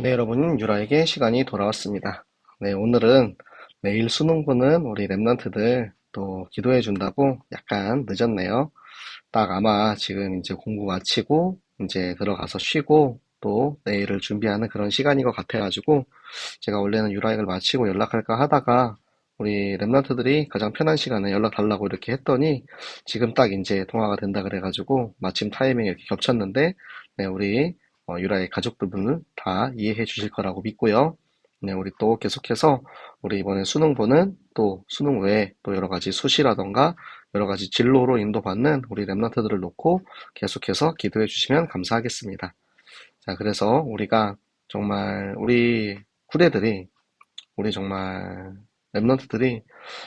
네, 여러분, 유라에게 시간이 돌아왔습니다. 네, 오늘은 내일 수능 보는 우리 랩런트들 또 기도해 준다고 약간 늦었네요. 딱 아마 지금 이제 공부 마치고 이제 들어가서 쉬고 또 내일을 준비하는 그런 시간인 것 같아가지고 제가 원래는 유라액을 마치고 연락할까 하다가 우리 랩런트들이 가장 편한 시간에 연락 달라고 이렇게 했더니 지금 딱 이제 통화가 된다 그래가지고 마침 타이밍이 이렇게 겹쳤는데 네, 우리 어, 유라의 가족들분을 다 이해해 주실 거라고 믿고요. 네, 우리 또 계속해서 우리 이번에 수능 보는 또 수능 외에 또 여러 가지 수시라던가 여러 가지 진로로 인도받는 우리 랩런트들을 놓고 계속해서 기도해 주시면 감사하겠습니다. 자, 그래서 우리가 정말 우리 후대들이 우리 정말 랩런트들이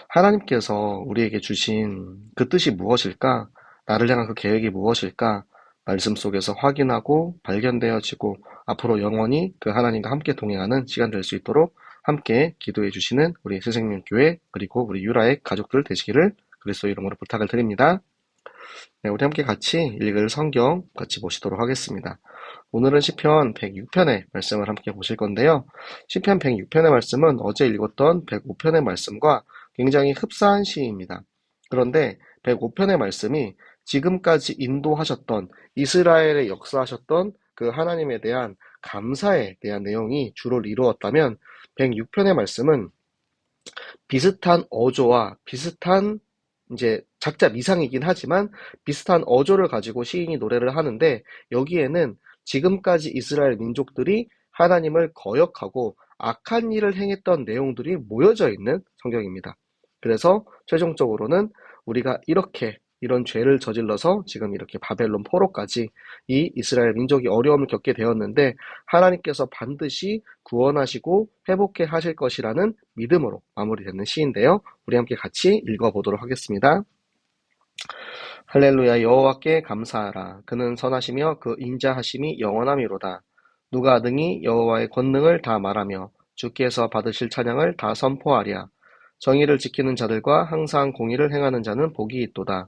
하나님께서 우리에게 주신 그 뜻이 무엇일까? 나를 향한 그 계획이 무엇일까? 말씀 속에서 확인하고 발견되어지고 앞으로 영원히 그 하나님과 함께 동행하는 시간 될 수 있도록 함께 기도해 주시는 우리 스생님 교회 그리고 우리 유라의 가족들 되시기를 그리스도 이름으로 부탁을 드립니다. 네, 우리 함께 같이 읽을 성경 같이 보시도록 하겠습니다. 오늘은 시편 106편의 말씀을 함께 보실 건데요. 시편 106편의 말씀은 어제 읽었던 105편의 말씀과 굉장히 흡사한 시입니다. 그런데 105편의 말씀이 지금까지 인도하셨던 이스라엘의 역사하셨던 그 하나님에 대한 감사에 대한 내용이 주로 이루었다면 106편의 말씀은 비슷한 어조와 비슷한 이제 작자 미상이긴 하지만 비슷한 어조를 가지고 시인이 노래를 하는데 여기에는 지금까지 이스라엘 민족들이 하나님을 거역하고 악한 일을 행했던 내용들이 모여져 있는 성경입니다. 그래서 최종적으로는 우리가 이렇게 이런 죄를 저질러서 지금 이렇게 바벨론 포로까지 이 이스라엘 민족이 어려움을 겪게 되었는데 하나님께서 반드시 구원하시고 회복해 하실 것이라는 믿음으로 마무리되는 시인데요. 우리 함께 같이 읽어보도록 하겠습니다. 할렐루야 여호와께 감사하라 그는 선하시며 그 인자하심이 영원함이로다 누가 능히 여호와의 권능을 다 말하며 주께서 받으실 찬양을 다 선포하랴 정의를 지키는 자들과 항상 공의를 행하는 자는 복이 있도다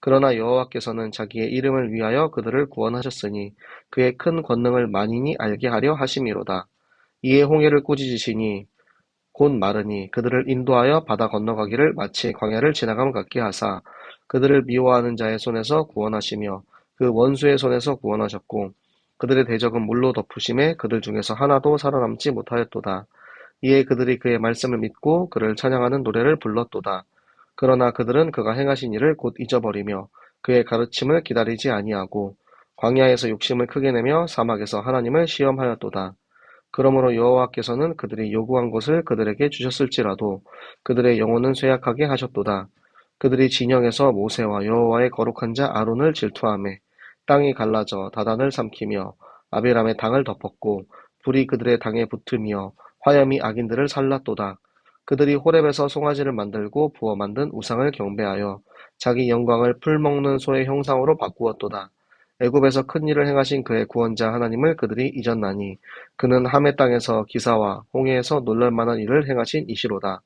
그러나 여호와께서는 자기의 이름을 위하여 그들을 구원하셨으니 그의 큰 권능을 만인이 알게 하려 하심이로다. 이에 홍해를 꾸짖으시니 곧 마르니 그들을 인도하여 바다 건너가기를 마치 광야를 지나감 같게 하사 그들을 미워하는 자의 손에서 구원하시며 그 원수의 손에서 구원하셨고 그들의 대적은 물로 덮으심에 그들 중에서 하나도 살아남지 못하였도다. 이에 그들이 그의 말씀을 믿고 그를 찬양하는 노래를 불렀도다. 그러나 그들은 그가 행하신 일을 곧 잊어버리며 그의 가르침을 기다리지 아니하고 광야에서 욕심을 크게 내며 사막에서 하나님을 시험하였도다. 그러므로 여호와께서는 그들이 요구한 것을 그들에게 주셨을지라도 그들의 영혼은 쇠약하게 하셨도다. 그들이 진영에서 모세와 여호와의 거룩한 자 아론을 질투하며 땅이 갈라져 다단을 삼키며 아비람의 당을 덮었고 불이 그들의 당에 붙으며 화염이 악인들을 살랐도다. 그들이 호렙에서 송아지를 만들고 부어 만든 우상을 경배하여 자기 영광을 풀 먹는 소의 형상으로 바꾸었도다. 애굽에서 큰 일을 행하신 그의 구원자 하나님을 그들이 잊었나니 그는 함의 땅에서 기사와 홍해에서 놀랄만한 일을 행하신 이시로다.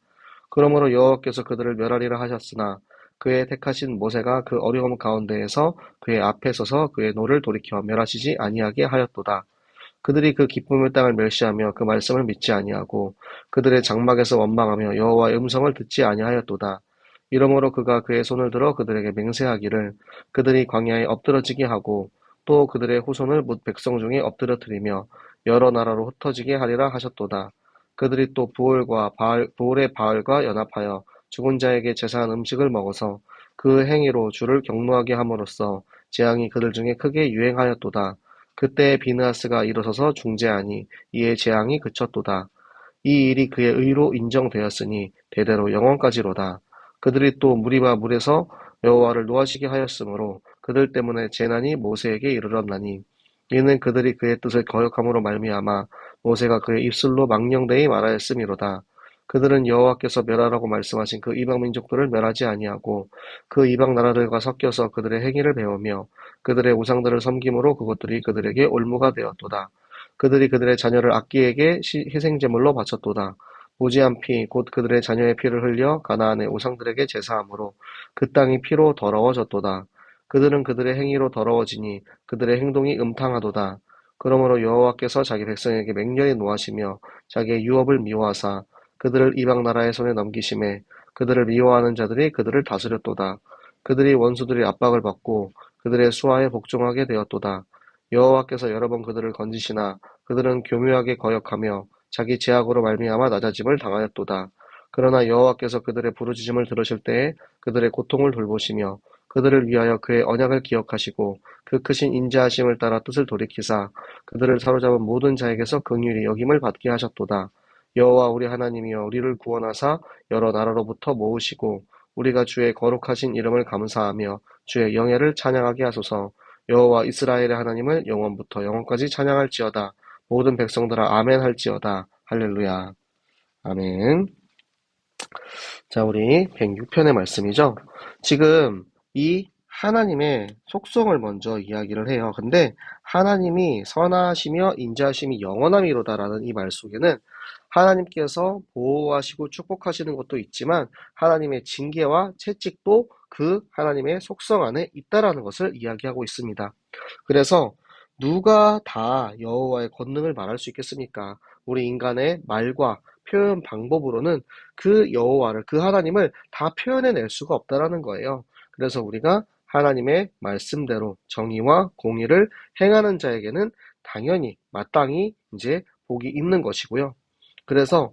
그러므로 여호와께서 그들을 멸하리라 하셨으나 그의 택하신 모세가 그 어려움 가운데에서 그의 앞에 서서 그의 노를 돌이켜 멸하시지 아니하게 하였도다. 그들이 그 기쁨의 땅을 멸시하며 그 말씀을 믿지 아니하고 그들의 장막에서 원망하며 여호와의 음성을 듣지 아니하였도다. 이러므로 그가 그의 손을 들어 그들에게 맹세하기를 그들이 광야에 엎드러지게 하고 또 그들의 후손을 못 백성 중에 엎드려뜨리며 여러 나라로 흩어지게 하리라 하셨도다. 그들이 또 부올과 바알, 부올의 바알과 연합하여 죽은 자에게 제사한 음식을 먹어서 그 행위로 주를 경노하게 함으로써 재앙이 그들 중에 크게 유행하였도다. 그때 비느하스가 일어서서 중재하니 이에 재앙이 그쳤도다. 이 일이 그의 의로 인정되었으니 대대로 영원까지로다. 그들이 또 무리와 물에서 여호와를 노하시게 하였으므로 그들 때문에 재난이 모세에게 이르렀나니 이는 그들이 그의 뜻을 거역함으로 말미암아 모세가 그의 입술로 망령되이 말하였음이로다. 그들은 여호와께서 멸하라고 말씀하신 그 이방 민족들을 멸하지 아니하고 그 이방 나라들과 섞여서 그들의 행위를 배우며 그들의 우상들을 섬김으로 그것들이 그들에게 올무가 되었도다. 그들이 그들의 자녀를 악기에게 희생제물로 바쳤도다. 무지한 피, 곧 그들의 자녀의 피를 흘려 가나안의 우상들에게 제사함으로 그 땅이 피로 더러워졌도다. 그들은 그들의 행위로 더러워지니 그들의 행동이 음탕하도다. 그러므로 여호와께서 자기 백성에게 맹렬히 노하시며 자기의 유업을 미워하사 그들을 이방 나라의 손에 넘기심에 그들을 미워하는 자들이 그들을 다스렸도다. 그들이 원수들의 압박을 받고 그들의 수하에 복종하게 되었도다. 여호와께서 여러 번 그들을 건지시나 그들은 교묘하게 거역하며 자기 제약으로 말미암아 낮아짐을 당하였도다. 그러나 여호와께서 그들의 부르짖음을 들으실 때에 그들의 고통을 돌보시며 그들을 위하여 그의 언약을 기억하시고 그 크신 인자하심을 따라 뜻을 돌이키사 그들을 사로잡은 모든 자에게서 긍휼히 여김을 받게 하셨도다. 여호와 우리 하나님이여 우리를 구원하사 여러 나라로부터 모으시고 우리가 주의 거룩하신 이름을 감사하며 주의 영예를 찬양하게 하소서. 여호와 이스라엘의 하나님을 영원부터 영원까지 찬양할지어다. 모든 백성들아 아멘 할지어다. 할렐루야. 아멘. 자, 우리 106편의 말씀이죠. 지금 이 하나님의 속성을 먼저 이야기를 해요. 근데 하나님이 선하시며 인자하심이 영원함이로다라는 이 말 속에는 하나님께서 보호하시고 축복하시는 것도 있지만 하나님의 징계와 채찍도 그 하나님의 속성 안에 있다라는 것을 이야기하고 있습니다. 그래서 누가 다 여호와의 권능을 말할 수 있겠습니까? 우리 인간의 말과 표현 방법으로는 그 여호와를 그 하나님을 다 표현해낼 수가 없다라는 거예요. 그래서 우리가 하나님의 말씀대로 정의와 공의를 행하는 자에게는 당연히 마땅히 이제 복이 있는 것이고요. 그래서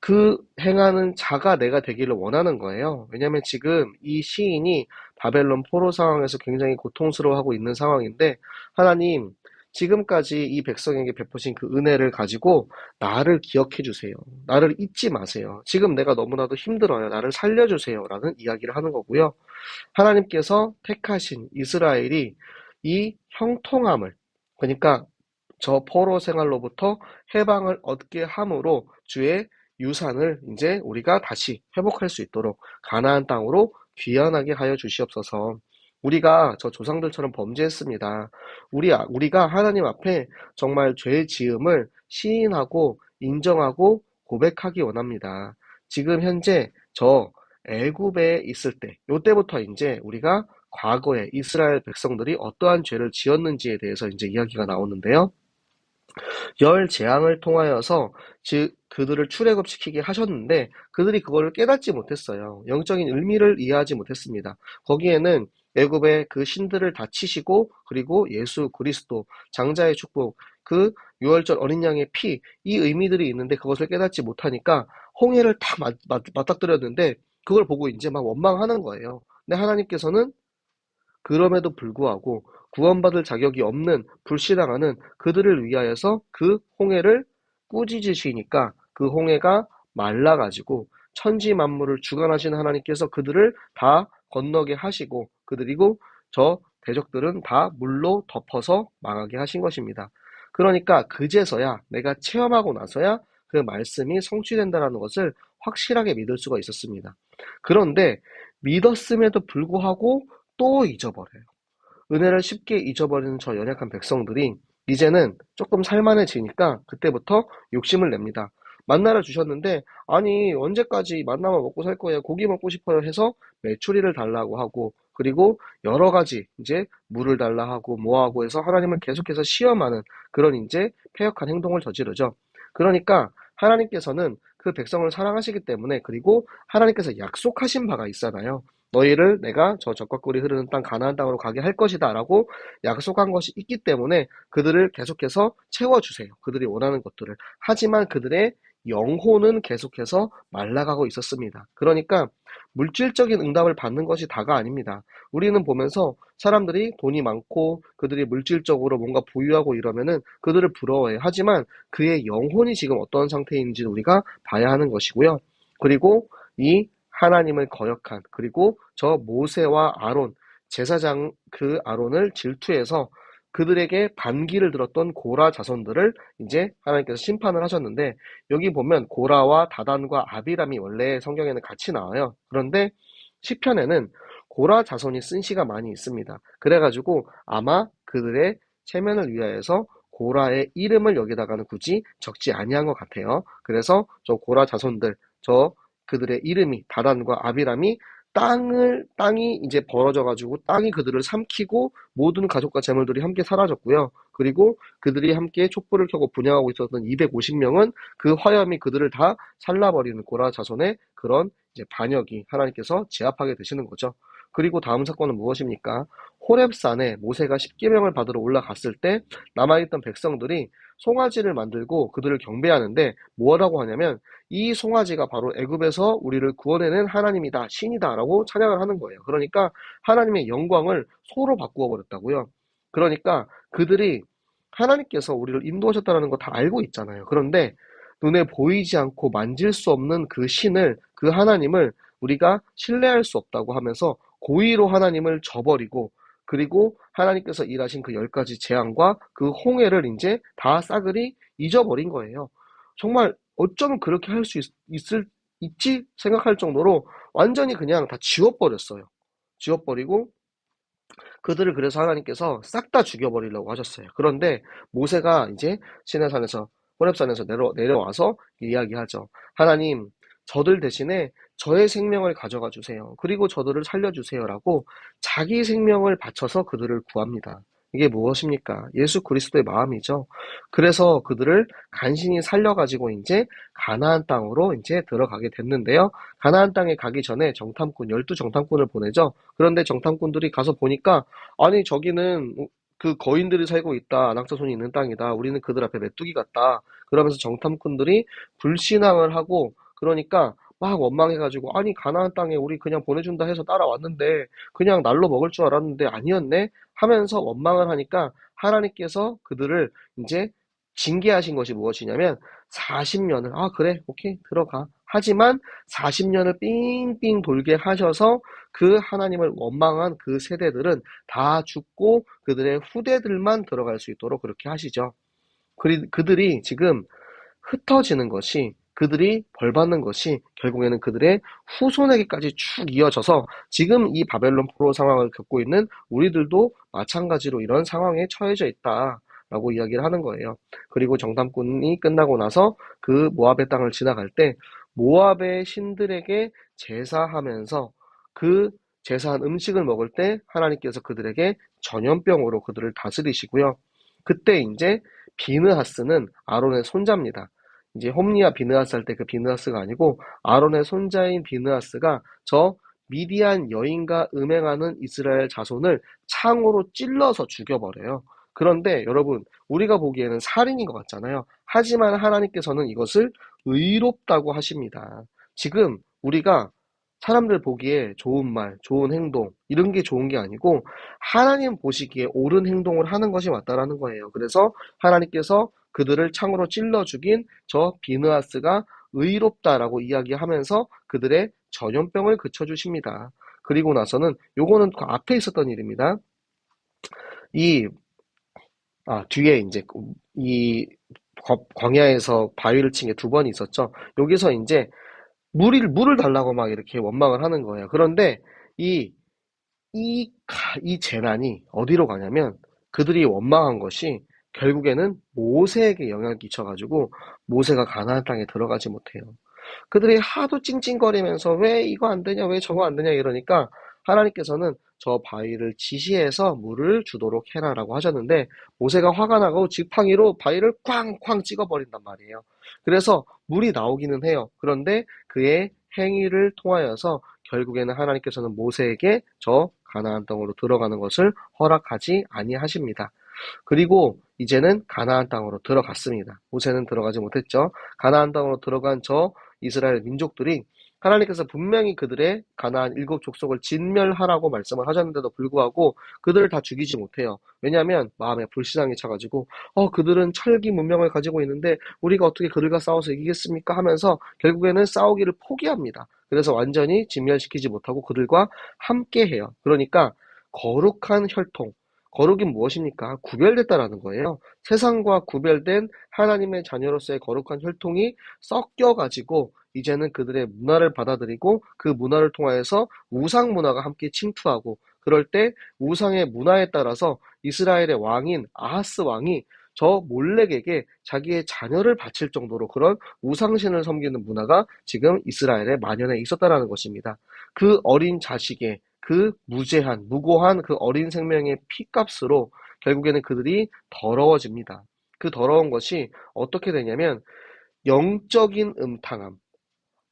그 행하는 자가 내가 되기를 원하는 거예요. 왜냐하면 지금 이 시인이 바벨론 포로 상황에서 굉장히 고통스러워하고 있는 상황인데 하나님 지금까지 이 백성에게 베푸신 그 은혜를 가지고 나를 기억해 주세요. 나를 잊지 마세요. 지금 내가 너무나도 힘들어요. 나를 살려주세요. 라는 이야기를 하는 거고요. 하나님께서 택하신 이스라엘이 이 형통함을, 그러니까 저 포로 생활로부터 해방을 얻게 함으로 주의 유산을 이제 우리가 다시 회복할 수 있도록 가나안 땅으로 귀환하게 하여 주시옵소서. 우리가 저 조상들처럼 범죄했습니다. 우리 우리가 하나님 앞에 정말 죄 지음을 시인하고 인정하고 고백하기 원합니다. 지금 현재 저 애굽에 있을 때, 요때부터 이제 우리가 과거에 이스라엘 백성들이 어떠한 죄를 지었는지에 대해서 이제 이야기가 나오는데요. 열 재앙을 통하여서 즉 그들을 출애굽시키게 하셨는데 그들이 그걸 깨닫지 못했어요. 영적인 의미를 이해하지 못했습니다. 거기에는 애굽의 그 신들을 다 치시고 그리고 예수 그리스도 장자의 축복 그 유월절 어린 양의 피 이 의미들이 있는데 그것을 깨닫지 못하니까 홍해를 다 맞, 맞, 맞닥뜨렸는데 그걸 보고 이제 막 원망하는 거예요. 근데 하나님께서는 그럼에도 불구하고 구원받을 자격이 없는 불신앙하는 그들을 위하여서 그 홍해를 꾸짖으시니까 그 홍해가 말라가지고 천지 만물을 주관하신 하나님께서 그들을 다 건너게 하시고 그들이고 저 대적들은 다 물로 덮어서 망하게 하신 것입니다. 그러니까 그제서야 내가 체험하고 나서야 그 말씀이 성취된다는 것을 확실하게 믿을 수가 있었습니다. 그런데 믿었음에도 불구하고 또 잊어버려요. 은혜를 쉽게 잊어버리는 저 연약한 백성들이 이제는 조금 살만해지니까 그때부터 욕심을 냅니다. 만나를 주셨는데 아니 언제까지 만나만 먹고 살 거예요 고기 먹고 싶어요 해서 메추리를 달라고 하고 그리고 여러 가지 이제 물을 달라 하고 뭐하고 해서 하나님을 계속해서 시험하는 그런 이제 폐역한 행동을 저지르죠. 그러니까 하나님께서는 그 백성을 사랑하시기 때문에 그리고 하나님께서 약속하신 바가 있잖아요. 너희를 내가 저 적과 꿀이 흐르는 땅 가나안 땅으로 가게 할 것이다 라고 약속한 것이 있기 때문에 그들을 계속해서 채워 주세요. 그들이 원하는 것들을. 하지만 그들의 영혼은 계속해서 말라가고 있었습니다. 그러니까 물질적인 응답을 받는 것이 다가 아닙니다. 우리는 보면서 사람들이 돈이 많고 그들이 물질적으로 뭔가 부유하고 이러면은 그들을 부러워해. 하지만 그의 영혼이 지금 어떤 상태인지 우리가 봐야 하는 것이고요. 그리고 이 하나님을 거역한 그리고 저 모세와 아론 제사장 그 아론을 질투해서 그들에게 반기를 들었던 고라 자손들을 이제 하나님께서 심판을 하셨는데 여기 보면 고라와 다단과 아비람이 원래 성경에는 같이 나와요. 그런데 시편에는 고라 자손이 쓴 시가 많이 있습니다. 그래가지고 아마 그들의 체면을 위하여서 고라의 이름을 여기다가는 굳이 적지 아니한 것 같아요. 그래서 저 고라 자손들, 저 그들의 이름이 다단과 아비람이 땅을 땅이 이제 벌어져 가지고 땅이 그들을 삼키고 모든 가족과 재물들이 함께 사라졌고요. 그리고 그들이 함께 촛불을 켜고 분양하고 있었던 250명은 그 화염이 그들을 다 살라버리는 고라 자손의 그런 이제 반역이 하나님께서 제압하게 되시는 거죠. 그리고 다음 사건은 무엇입니까? 호렙산에 모세가 십계명을 받으러 올라갔을 때 남아있던 백성들이 송아지를 만들고 그들을 경배하는데 뭐라고 하냐면 이 송아지가 바로 애굽에서 우리를 구원해낸 하나님이다, 신이다라고 찬양을 하는 거예요. 그러니까 하나님의 영광을 소로 바꾸어 버렸다고요. 그러니까 그들이 하나님께서 우리를 인도하셨다는 거 다 알고 있잖아요. 그런데 눈에 보이지 않고 만질 수 없는 그 신을, 그 하나님을 우리가 신뢰할 수 없다고 하면서 고의로 하나님을 저버리고 그리고 하나님께서 일하신 그 열 가지 재앙과 그 홍해를 이제 다 싸그리 잊어버린 거예요. 정말 어쩌면 그렇게 할 수 있을 있지 생각할 정도로 완전히 그냥 다 지워버렸어요. 지워버리고 그들을 그래서 하나님께서 싹 다 죽여버리려고 하셨어요. 그런데 모세가 이제 시내산에서 호렙산에서 내려 내려와서 이야기하죠. 하나님, 저들 대신에 저의 생명을 가져가 주세요. 그리고 저들을 살려주세요라고 자기 생명을 바쳐서 그들을 구합니다. 이게 무엇입니까? 예수 그리스도의 마음이죠. 그래서 그들을 간신히 살려가지고 이제 가나안 땅으로 이제 들어가게 됐는데요. 가나안 땅에 가기 전에 정탐꾼, 열두 정탐꾼을 보내죠. 그런데 정탐꾼들이 가서 보니까, 아니, 저기는 그 거인들이 살고 있다. 낙자손이 있는 땅이다. 우리는 그들 앞에 메뚜기 같다. 그러면서 정탐꾼들이 불신앙을 하고, 그러니까 막 원망해가지고 아니 가나안 땅에 우리 그냥 보내준다 해서 따라왔는데 그냥 날로 먹을 줄 알았는데 아니었네 하면서 원망을 하니까 하나님께서 그들을 이제 징계하신 것이 무엇이냐면 40년을 아 그래 오케이 들어가 하지만 40년을 삥삥 돌게 하셔서 그 하나님을 원망한 그 세대들은 다 죽고 그들의 후대들만 들어갈 수 있도록 그렇게 하시죠. 그들이 지금 흩어지는 것이 그들이 벌받는 것이 결국에는 그들의 후손에게까지 쭉 이어져서 지금 이 바벨론 포로 상황을 겪고 있는 우리들도 마찬가지로 이런 상황에 처해져 있다. 라고 이야기를 하는 거예요. 그리고 정탐꾼이 끝나고 나서 그 모압의 땅을 지나갈 때 모압의 신들에게 제사하면서 그 제사한 음식을 먹을 때 하나님께서 그들에게 전염병으로 그들을 다스리시고요. 그때 이제 비느하스는 아론의 손자입니다. 이제 홈리와 비느하스 할 때 그 비느하스가 아니고 아론의 손자인 비느하스가 저 미디안 여인과 음행하는 이스라엘 자손을 창으로 찔러서 죽여버려요. 그런데 여러분 우리가 보기에는 살인인 것 같잖아요. 하지만 하나님께서는 이것을 의롭다고 하십니다. 지금 우리가 사람들 보기에 좋은 말, 좋은 행동 이런 게 좋은 게 아니고 하나님 보시기에 옳은 행동을 하는 것이 맞다라는 거예요. 그래서 하나님께서 그들을 창으로 찔러 죽인 저 비느하스가 의롭다라고 이야기하면서 그들의 전염병을 그쳐주십니다. 그리고 나서는 요거는 그 앞에 있었던 일입니다. 이, 아, 뒤에 이제 이 광야에서 바위를 친 게 두 번 있었죠. 여기서 이제 물을, 물을 달라고 막 이렇게 원망을 하는 거예요. 그런데 이, 이, 이 재난이 어디로 가냐면 그들이 원망한 것이 결국에는 모세에게 영향을 끼쳐가지고 모세가 가나안 땅에 들어가지 못해요. 그들이 하도 찡찡거리면서 왜 이거 안 되냐, 왜 저거 안 되냐 이러니까 하나님께서는 저 바위를 지시해서 물을 주도록 해라라고 하셨는데 모세가 화가 나고 지팡이로 바위를 쾅쾅 찍어버린단 말이에요. 그래서 물이 나오기는 해요. 그런데 그의 행위를 통하여서 결국에는 하나님께서는 모세에게 저 가나안 땅으로 들어가는 것을 허락하지 아니하십니다. 그리고 이제는 가나안 땅으로 들어갔습니다. 모세는 들어가지 못했죠. 가나안 땅으로 들어간 저 이스라엘 민족들이 하나님께서 분명히 그들의 가나안 일곱 족속을 진멸하라고 말씀을 하셨는데도 불구하고 그들을 다 죽이지 못해요. 왜냐하면 마음에 불신앙이 차가지고 어 그들은 철기 문명을 가지고 있는데 우리가 어떻게 그들과 싸워서 이기겠습니까 하면서 결국에는 싸우기를 포기합니다. 그래서 완전히 진멸시키지 못하고 그들과 함께해요. 그러니까 거룩한 혈통, 거룩이 무엇입니까? 구별됐다라는 거예요. 세상과 구별된 하나님의 자녀로서의 거룩한 혈통이 섞여가지고 이제는 그들의 문화를 받아들이고 그 문화를 통하여서 우상 문화가 함께 침투하고 그럴 때 우상의 문화에 따라서 이스라엘의 왕인 아하스 왕이 저 몰렉에게 자기의 자녀를 바칠 정도로 그런 우상신을 섬기는 문화가 지금 이스라엘에 만연해 있었다라는 것입니다. 그 어린 자식의 그 무죄한, 무고한 그 어린 생명의 피값으로 결국에는 그들이 더러워집니다. 그 더러운 것이 어떻게 되냐면 영적인 음탕함.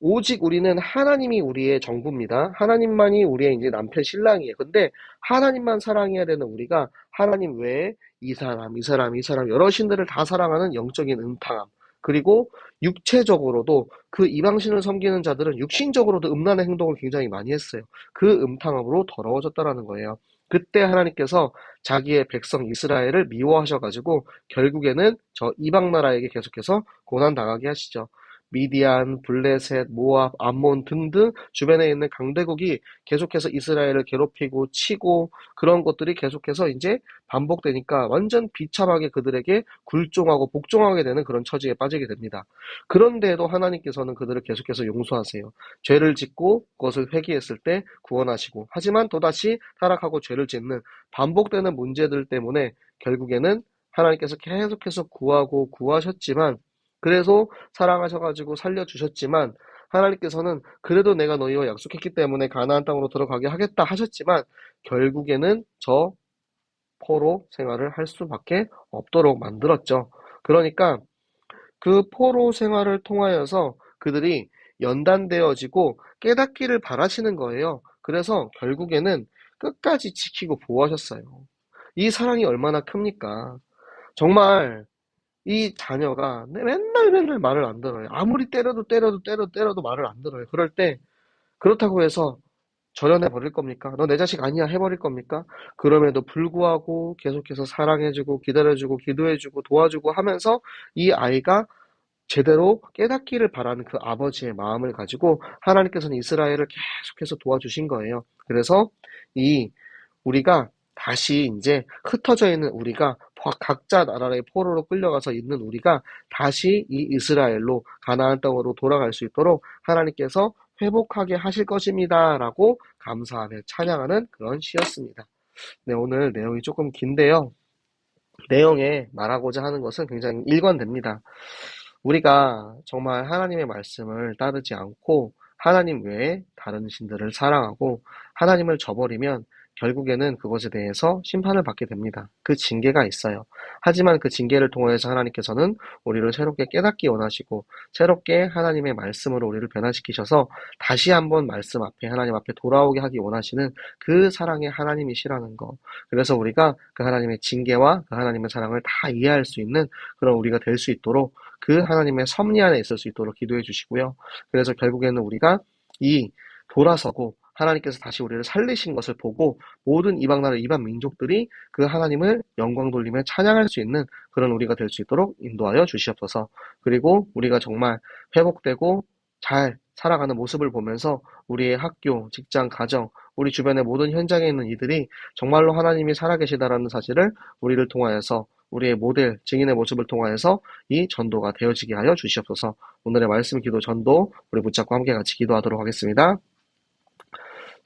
오직 우리는 하나님이 우리의 정부입니다. 하나님만이 우리의 이제 남편 신랑이에요. 근데 하나님만 사랑해야 되는 우리가 하나님 외에 이 사람, 이 사람, 이 사람 여러 신들을 다 사랑하는 영적인 음탕함. 그리고 육체적으로도 그 이방신을 섬기는 자들은 육신적으로도 음란의 행동을 굉장히 많이 했어요. 그 음탕함으로 더러워졌다라는 거예요. 그때 하나님께서 자기의 백성 이스라엘을 미워하셔가지고 결국에는 저 이방 나라에게 계속해서 고난 당하게 하시죠. 미디안, 블레셋, 모압, 암몬 등등 주변에 있는 강대국이 계속해서 이스라엘을 괴롭히고 치고 그런 것들이 계속해서 이제 반복되니까 완전 비참하게 그들에게 굴종하고 복종하게 되는 그런 처지에 빠지게 됩니다. 그런데도 하나님께서는 그들을 계속해서 용서하세요. 죄를 짓고 그것을 회개했을 때 구원하시고 하지만 또다시 타락하고 죄를 짓는 반복되는 문제들 때문에 결국에는 하나님께서 계속해서 구하고 구하셨지만 그래서 사랑하셔가지고 살려주셨지만 하나님께서는 그래도 내가 너희와 약속했기 때문에 가나안 땅으로 들어가게 하겠다 하셨지만 결국에는 저 포로 생활을 할 수밖에 없도록 만들었죠. 그러니까 그 포로 생활을 통하여서 그들이 연단되어지고 깨닫기를 바라시는 거예요. 그래서 결국에는 끝까지 지키고 보호하셨어요. 이 사랑이 얼마나 큽니까? 정말 이 자녀가 맨날 맨날 말을 안 들어요. 아무리 때려도 때려도 때려도 때려도 말을 안 들어요. 그럴 때 그렇다고 해서 절연해 버릴 겁니까? 너 내 자식 아니야 해버릴 겁니까? 그럼에도 불구하고 계속해서 사랑해주고 기다려주고 기도해주고 도와주고 하면서 이 아이가 제대로 깨닫기를 바라는 그 아버지의 마음을 가지고 하나님께서는 이스라엘을 계속해서 도와주신 거예요. 그래서 이 우리가 다시 이제 흩어져 있는 우리가 각자 나라의 포로로 끌려가서 있는 우리가 다시 이 이스라엘로 가나안 땅으로 돌아갈 수 있도록 하나님께서 회복하게 하실 것입니다. 라고 감사하며 찬양하는 그런 시였습니다. 네, 오늘 내용이 조금 긴데요. 내용에 말하고자 하는 것은 굉장히 일관됩니다. 우리가 정말 하나님의 말씀을 따르지 않고 하나님 외에 다른 신들을 사랑하고 하나님을 저버리면 결국에는 그것에 대해서 심판을 받게 됩니다. 그 징계가 있어요. 하지만 그 징계를 통해서 하나님께서는 우리를 새롭게 깨닫기 원하시고 새롭게 하나님의 말씀으로 우리를 변화시키셔서 다시 한번 말씀 앞에 하나님 앞에 돌아오게 하기 원하시는 그 사랑의 하나님이시라는 거. 그래서 우리가 그 하나님의 징계와 그 하나님의 사랑을 다 이해할 수 있는 그런 우리가 될 수 있도록 그 하나님의 섭리 안에 있을 수 있도록 기도해 주시고요. 그래서 결국에는 우리가 이 돌아서고 하나님께서 다시 우리를 살리신 것을 보고 모든 이방 나라 이방 민족들이 그 하나님을 영광 돌리며 찬양할 수 있는 그런 우리가 될 수 있도록 인도하여 주시옵소서. 그리고 우리가 정말 회복되고 잘 살아가는 모습을 보면서 우리의 학교, 직장, 가정, 우리 주변의 모든 현장에 있는 이들이 정말로 하나님이 살아계시다라는 사실을 우리를 통하여서 우리의 모델, 증인의 모습을 통하여서 이 전도가 되어지게 하여 주시옵소서. 오늘의 말씀 기도 전도 우리 붙잡고 함께 같이 기도하도록 하겠습니다.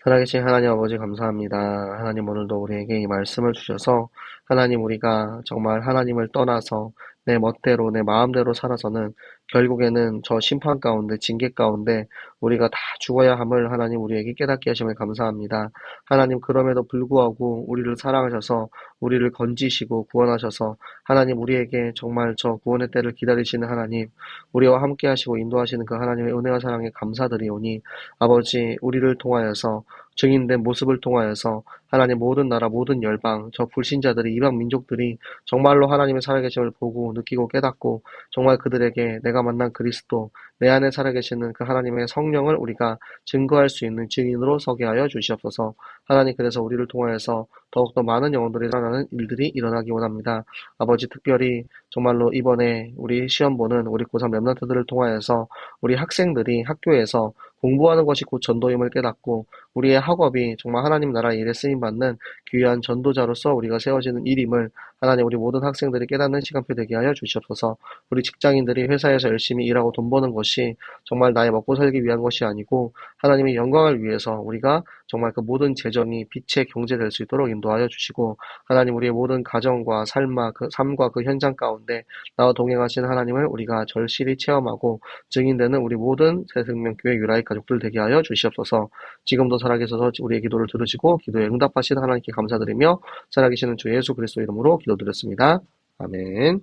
살아계신 하나님 아버지 감사합니다. 하나님 오늘도 우리에게 이 말씀을 주셔서 하나님 우리가 정말 하나님을 떠나서 내 멋대로 내 마음대로 살아서는 결국에는 저 심판 가운데 징계 가운데 우리가 다 죽어야 함을 하나님 우리에게 깨닫게 하심을 감사합니다. 하나님 그럼에도 불구하고 우리를 사랑하셔서 우리를 건지시고 구원하셔서 하나님 우리에게 정말 저 구원의 때를 기다리시는 하나님 우리와 함께 하시고 인도하시는 그 하나님의 은혜와 사랑에 감사드리오니 아버지 우리를 통하여서 증인된 모습을 통하여서 하나님 모든 나라 모든 열방 저 불신자들이 이방 민족들이 정말로 하나님의 살아계심을 보고 느끼고 깨닫고 정말 그들에게 내가 만난 그리스도 내 안에 살아계시는 그 하나님의 성령을 우리가 증거할 수 있는 증인으로 서게 하여 주시옵소서 하나님 그래서 우리를 통하여서 더욱더 많은 영혼들이 일어나는 일들이 일어나기 원합니다. 아버지 특별히 정말로 이번에 우리 시험 보는 우리 고3 랩런트들을 통하여서 우리 학생들이 학교에서 공부하는 것이 곧 전도임을 깨닫고 우리의 학업이 정말 하나님 나라 일에 쓰임 쓰임받는 귀한 전도자로서 우리가 세워지는 일임을 하나님 우리 모든 학생들이 깨닫는 시간표 되게 하여 주시옵소서. 우리 직장인들이 회사에서 열심히 일하고 돈 버는 것이 정말 나의 먹고 살기 위한 것이 아니고 하나님의 영광을 위해서 우리가 정말 그 모든 재정이 빛의 경제 될 수 있도록 인도하여 주시고 하나님 우리의 모든 가정과 삶과 그 삶과 그 현장 가운데 나와 동행하신 하나님을 우리가 절실히 체험하고 증인되는 우리 모든 새생명교회 유라의 가족들 되게 하여 주시옵소서. 지금도 살아계셔서 우리의 기도를 들으시고 기도에 응답하신 하나님께 감사드리며 살아계시는 주 예수 그리스도 이름으로 기도드렸습니다. 아멘.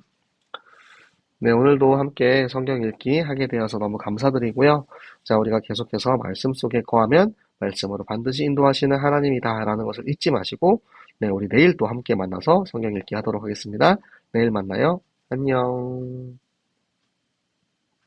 네, 오늘도 함께 성경 읽기 하게 되어서 너무 감사드리고요. 자, 우리가 계속해서 말씀 속에 거하면 말씀으로 반드시 인도하시는 하나님이다라는 것을 잊지 마시고, 네, 우리 내일 또 함께 만나서 성경 읽기 하도록 하겠습니다. 내일 만나요. 안녕.